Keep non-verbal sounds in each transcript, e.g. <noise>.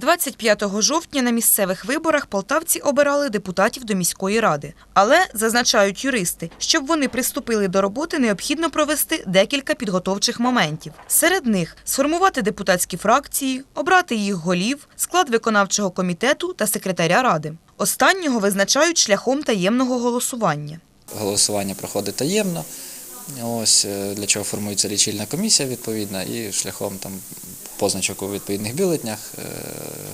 25 жовтня на місцевих виборах полтавці обирали депутатів до міської ради. Але, зазначають юристи, щоб вони приступили до роботи, необхідно провести декілька підготовчих моментів. Серед них сформувати депутатські фракції, обрати їх голів, склад виконавчого комітету та секретаря ради. Останнього визначають шляхом таємного голосування. Голосування проходить таємно. Ось е, для чого формується лічильна комісія відповідна, і шляхом там позначок у відповідних бюлетнях е,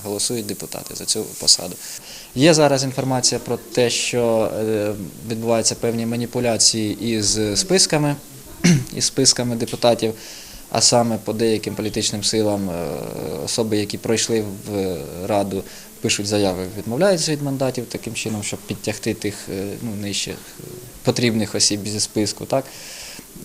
голосують депутати за цю посаду. Є зараз інформація про те, що е, відбуваються певні маніпуляції із списками, <clears throat> із списками депутатів, а саме по деяким політичним силам е, особи, які пройшли в раду, пишуть заяви, відмовляються від мандатів таким чином, щоб підтягти тих ну, нижчих потрібних осіб зі списку. Так?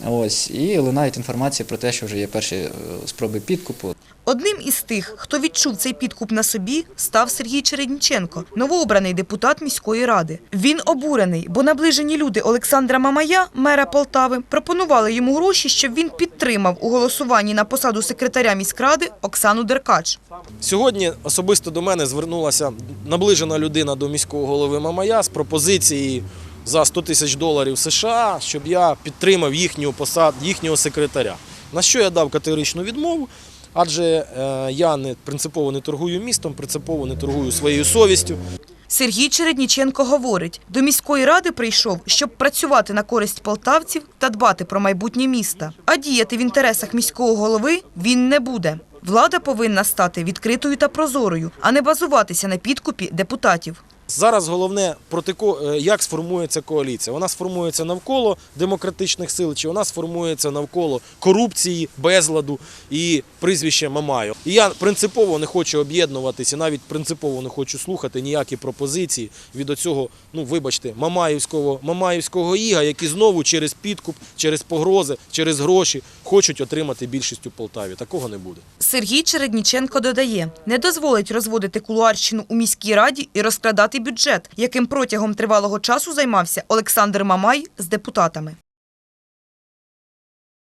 Ось, і лунають інформація про те, що вже є перші е, спроби підкупу. Одним із тих, хто відчув цей підкуп на собі, став Сергій Чередніченко, новообраний депутат міської ради. Він обурений, бо наближені люди Олександра Мамая, мера Полтави, пропонували йому гроші, щоб він підтримав у голосуванні на посаду секретаря міськради Оксану Деркач. Сьогодні особисто до мене звернулася наближена людина до міського голови Мамая з пропозицією за 100 тисяч доларів США, щоб я підтримав їхню посаду, їхнього секретаря. На що я дав категоричну відмову, адже е, я не принципово не торгую містом, принципово не торгую своєю совістю. Сергій Чередніченко говорить, до міської ради прийшов, щоб працювати на користь полтавців та дбати про майбутнє міста. А діяти в інтересах міського голови він не буде. Влада повинна стати відкритою та прозорою, а не базуватися на підкупі депутатів. Зараз головне проти е, як сформується коаліція. Вона сформується навколо демократичних сил, чи вона сформується навколо корупції, безладу і прізвища Мамаю. І я принципово не хочу об'єднуватися, навіть принципово не хочу слухати ніякі пропозиції від оцього, ну вибачте, мамаївського мамаївського іга, які знову через підкуп, через погрози, через гроші хочуть отримати більшість у Полтаві. Такого не буде. Сергій Чередніченко додає, не дозволить розводити кулуарщину у міській раді і розкрадати бюджет, яким протягом тривалого часу займався Олександр Мамай з депутатами.